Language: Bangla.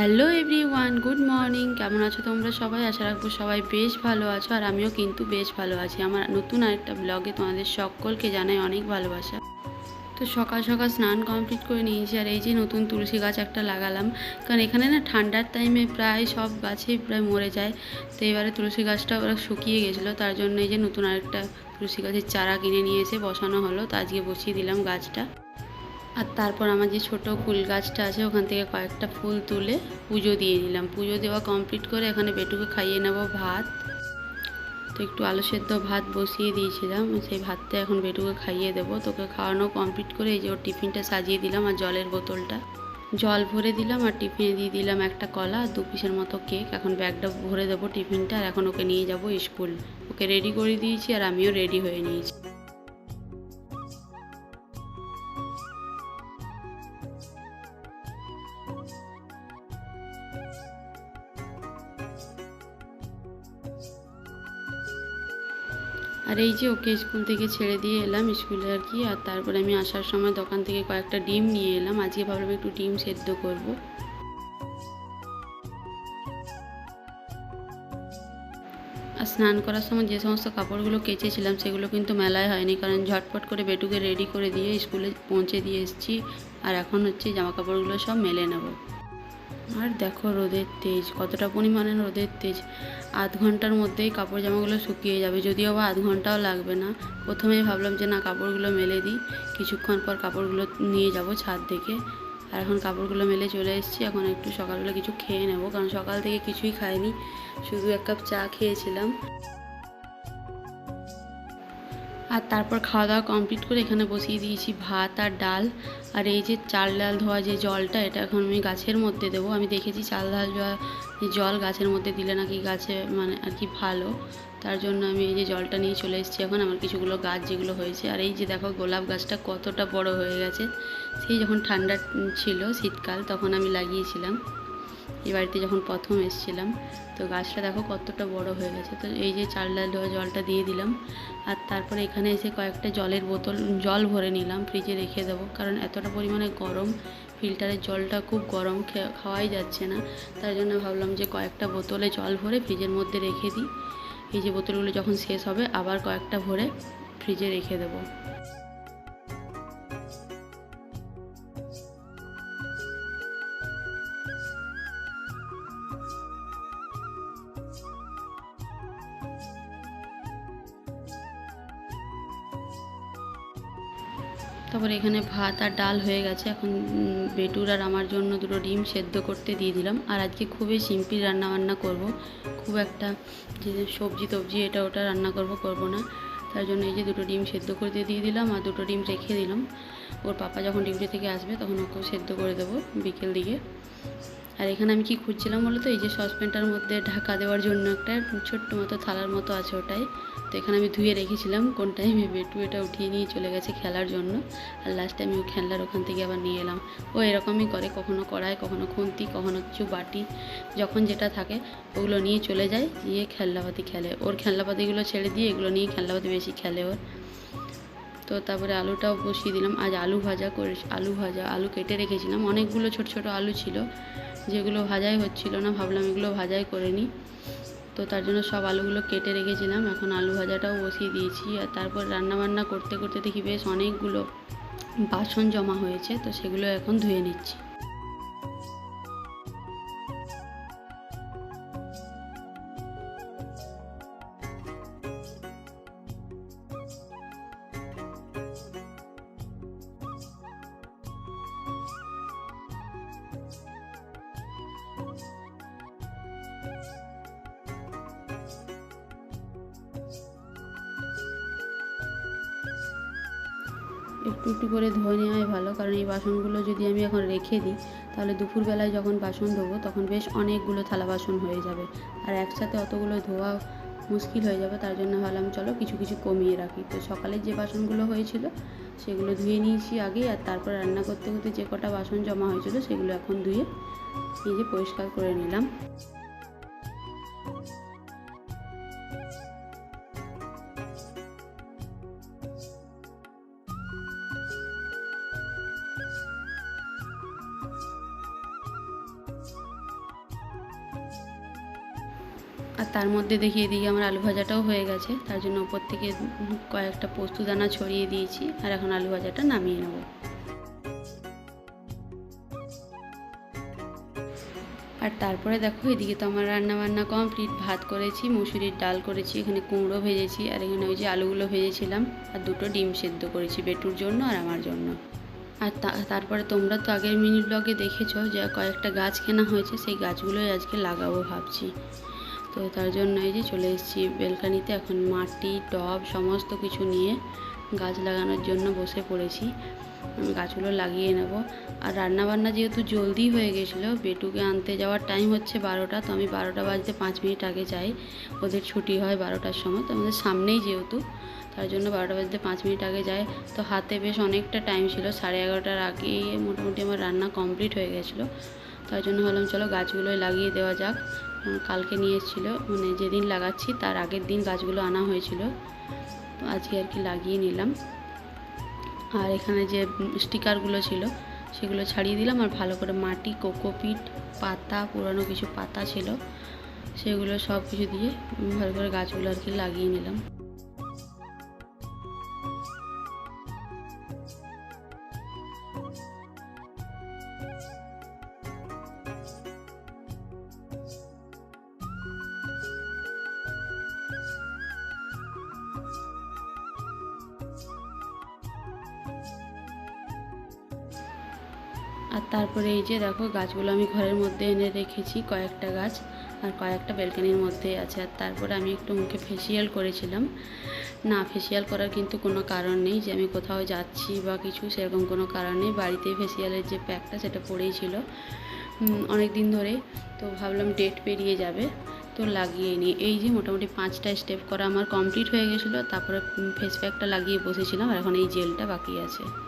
Hello everyone, good morning. কেমন আছো তোমরা সবাই? আশা রাখব সবাই বেশ ভালো আছো, আর আমিও কিন্তু বেশ ভালো আছি। আমার নতুন আরেকটা ব্লগে তোমাদের সকলকে জানাই অনেক ভালোবাসা। তো সকাল সকাল স্নান কমপ্লিট করে নিয়েছি, আর এই যে নতুন তুলসী গাছ একটা লাগালাম। কারণ এখানে না ঠান্ডার টাইমে প্রায় সব গাছই প্রায় মরে যায়। তো এবারে তুলসী গাছটা ওরা শুকিয়ে গেছিল, তার জন্য এই যে নতুন আরেকটা তুলসী গাছের চারা কিনে নিয়ে এসে বসানো হলো। তো আজকে বসিয়ে দিলাম গাছটা। আর তারপর আমার যে ছোট ফুল গাছটা আছে, ওখান থেকে কয়েকটা ফুল তুলে পুজো দিয়ে নিলাম। পুজো দেওয়া কমপ্লিট করে এখানে বেটুকে খাইয়ে নেব ভাত। তো একটু আলু সেদ্ধ ভাত বসিয়ে দিয়েছিলাম, সেই ভাতটা এখন বেটুকে খাইয়ে দেবো। তোকে খাওয়ানো কমপ্লিট করে এই যে ওর টিফিনটা সাজিয়ে দিলাম আর জলের বোতলটা। জল ভরে দিলাম আর টিফিনে দিয়ে দিলাম একটা কলা আর দু পিসের মতো কেক। এখন ব্যাগটা ভরে দেবো টিফিনটা আর এখন ওকে নিয়ে যাব স্কুল। ওকে রেডি করে দিয়েছি আর আমিও রেডি হয়ে নিয়েছি। আর এই যে ওকে স্কুল থেকে ছেড়ে দিয়ে এলাম স্কুলে আর কি, আর তারপরে আমি আসার সময় দোকান থেকে কয়েকটা ডিম নিয়ে এলাম। আজকে ভাবলাম একটু ডিম সেদ্ধ করব। আর স্নান করার সময় যে সমস্ত কাপড়গুলো কেচেছিলাম সেগুলো কিন্তু মেলায় হয়নি, কারণ ঝটপট করে বেটুকে রেডি করে দিয়ে স্কুলে পৌঁছে দিয়ে এসেছি। আর এখন হচ্ছে জামা কাপড়গুলো সব মেলে নেব। আর দেখো রোদের তেজ, কতটা পরিমাণে রোদের তেজ। আধ ঘণ্টার মধ্যেই কাপড় জামাগুলো শুকিয়ে যাবে। যদিও বা আধ ঘন্টাও লাগবে না। প্রথমেই ভাবলাম যে, না, কাপড়গুলো মেলে দিই। কিছুক্ষণ পর কাপড়গুলো নিয়ে যাব ছাদ থেকে। আর এখন কাপড়গুলো মেলে চলে এসেছি। এখন একটু সকালবেলা কিছু খেয়ে নেব। কারণ সকাল থেকে কিছুই খাইনি। শুধু এক কাপ চা খেয়েছিলাম। আর তারপর খাওয়া দাওয়া কমপ্লিট করে এখানে বসিয়ে দিয়েছি ভাত আর ডাল। আর এই যে চাল ডাল ধোয়া যে জলটা, এটা এখন আমি গাছের মধ্যে দেবো। আমি দেখেছি চাল ডাল ধোয়া জল গাছের মধ্যে দিলে নাকি গাছে মানে আর কি ভালো। তার জন্য আমি এই যে জলটা নিয়ে চলে এসেছি এখন, আমার কিছুগুলো গাছ যেগুলো হয়েছে। আর এই যে দেখো গোলাপ গাছটা কতটা বড় হয়ে গেছে। সেই যখন ঠান্ডা ছিল শীতকাল, তখন আমি লাগিয়েছিলাম। এই বাড়িতে যখন প্রথম এসেছিলাম, তো গাছটা দেখো কতটা বড় হয়ে গেছে। তো এই যে ধোয়া জলটা দিয়ে দিলাম, আর তারপরে এখানে এসে কয়েকটা জলের বোতল, জল ভরে নিলাম, ফ্রিজে রেখে দেবো। কারণ এতটা পরিমাণে গরম ফিল্টারের জলটা খুব গরম খাওয়াই যাচ্ছে না। তার জন্য ভাবলাম যে কয়েকটা বোতলে জল ভরে ফ্রিজের মধ্যে রেখে দিই। এই যে বোতলগুলো যখন শেষ হবে, আবার কয়েকটা ভরে ফ্রিজে রেখে দেবো। তারপর এখানে ভাত আর ডাল হয়ে গেছে। এখন বেটুর আর আমার জন্য দুটো ডিম সেদ্ধ করতে দিয়ে দিলাম। আর আজকে খুবই সিম্পল রান্না বান্না করব। খুব একটা যে সবজি টবজি এটা ওটা রান্না করব করব না। তার জন্য এই যে দুটো ডিম সেদ্ধ করতে দিয়ে দিলাম আর দুটো ডিম রেখে দিলাম। ওর পাপা যখন ডিউটি থেকে আসবে তখন ওকেও সেদ্ধ করে দেবো বিকেল দিকে। আর এখানে আমি কি খুঁজছিলাম বলো তো এই যে সসপ্যানটার মধ্যে ঢাকা দেওয়ার জন্য একটা ছোট্ট মতো থালার মতো আছে ওটাই। তো এখানে আমি ধুয়ে রেখেছিলাম, কোন টাইমে বেটু এটা উঠিয়ে নিয়ে চলে গেছে খেলার জন্য। আর লাস্টে আমি খেলনার ওখান থেকে আবার নিয়ে এলাম। ও এরকমই করে, কখনো কড়াই, কখনো খুন্তি, কখনো কিছু বাটি, যখন যেটা থাকে ওগুলো নিয়ে চলে যায়, গিয়ে খেলনাপাতি খেলে। ওর খেলনাপাতিগুলো ছেড়ে দিয়ে এগুলো নিয়ে খেলনাপাতি বেশি খেলে ওর। তো তারপরে আলুটাও বসিয়ে দিলাম। আজ আলু ভাজা করে, আলু ভাজা, আলু কেটে রেখেছিলাম। অনেকগুলো ছোট ছোট আলু ছিল, যেগুলো ভাজাই হচ্ছিল না, ভাবলাম এগুলো ভাজাই করে নিই। তো তার জন্য সব আলুগুলো কেটে রেখেছিলাম। এখন আলু ভাজাটাও বসিয়ে দিয়েছি। আর তারপর রান্না বান্না করতে করতে দেখি বেশ অনেকগুলো বাসন জমা হয়েছে, তো সেগুলো এখন ধুয়ে নিচ্ছি। একটু একটু করে ধুয়ে নেওয়াই ভালো। কারণ এই বাসনগুলো যদি আমি এখন রেখে দিই, তাহলে দুপুরবেলায় যখন বাসন ধোবো, তখন বেশ অনেকগুলো থালা বাসন হয়ে যাবে। আর একসাথে অতগুলো ধোয়া মুশকিল হয়ে যাবে, তার জন্য ভাবলাম চলো কিছু কিছু কমিয়ে রাখি। তো সকালে যে বাসনগুলো হয়েছিল, সেগুলো ধুয়ে নিয়েছি আগে আর তারপর রান্না করতে করতে যে কটা বাসন জমা হয়েছিল, সেগুলো এখন ধুয়ে যে পরিষ্কার করে নিলাম। আর তার মধ্যে দেখি এদিকে আমার আলু ভাজাটাও হয়ে গেছে। তার জন্য ওপর থেকে কয়েকটা পোস্ত দানা ছড়িয়ে দিয়েছি আর এখন আলু ভাজাটা নামিয়ে নেব। আর তারপরে দেখো, এদিকে তো আমার রান্না বান্না কমপ্লিট। ভাত করেছি, মুসুরির ডাল করেছি, এখানে কুমড়ো ভেজেছি, আর এখানে ওই যে আলুগুলো ভেজেছিলাম। আর দুটো ডিম সেদ্ধ করেছি বেটুর জন্য আর আমার জন্য। আর তারপরে তোমরা তো আগের মিনি ব্লগে দেখেছ যে কয়েকটা গাছ কেনা হয়েছে, সেই গাছগুলোই আজকে লাগাবো ভাবছি। তো তার জন্য এই যে চলে এসেছি বেলকানিতে। এখন মাটি, টব সমস্ত কিছু নিয়ে গাছ লাগানোর জন্য বসে পড়েছি। গাছগুলো লাগিয়ে নেব। আর রান্নাবান্না যেহেতু জলদি হয়ে গেছিল, বেটুকে আনতে যাওয়ার টাইম হচ্ছে বারোটা, তো আমি বারোটা বাজতে পাঁচ মিনিট আগে যাই। ওদের ছুটি হয় বারোটার সময়, তো আমাদের সামনেই যেহেতু, তার জন্য বারোটা বাজতে পাঁচ মিনিট আগে যায় তো হাতে বেশ অনেকটা টাইম ছিল, সাড়ে এগারোটার আগে মোটামুটি আমার রান্না কমপ্লিট হয়ে গেছিল। তার জন্য ভাবলাম, চলো গাছগুলোই লাগিয়ে দেওয়া যাক। কালকে নিয়ে এসেছিল মানে যেদিন লাগাচ্ছি তার আগের দিন গাছগুলো আনা হয়েছিল। তো আজকে আর কি লাগিয়ে নিলাম। আর এখানে যে স্টিকারগুলো ছিল, সেগুলো ছাড়িয়ে দিলাম। আর ভালো করে মাটি, কোকোপিট, পাতা, পুরানো কিছু পাতা ছিল, সেগুলো সব কিছু দিয়ে ভালো করে গাছগুলো আর কি লাগিয়ে নিলাম। আর তারপরে এই যে দেখো, গাছগুলো আমি ঘরের মধ্যে এনে রেখেছি, কয়েকটা গাছ আর কয়েকটা বেলকানির মধ্যে আছে। আর তারপরে আমি একটু মুখে ফেসিয়াল করেছিলাম। না ফেসিয়াল করার কিন্তু কোনো কারণ নেই যে আমি কোথাও যাচ্ছি বা কিছু, সেরকম কোনো কারণ নেই। বাড়িতেই ফেসিয়ালের যে প্যাকটা, সেটা পড়েই ছিল। অনেক দিন ধরে। তো ভাবলাম ডেট পেরিয়ে যাবে, তো লাগিয়ে নিই। এই যে মোটামুটি পাঁচটা স্টেপ করা আমার কমপ্লিট হয়ে গেছিল, তারপরে ফেস প্যাকটা লাগিয়ে বসেছিলাম। আর এখন এই জেলটা বাকি আছে।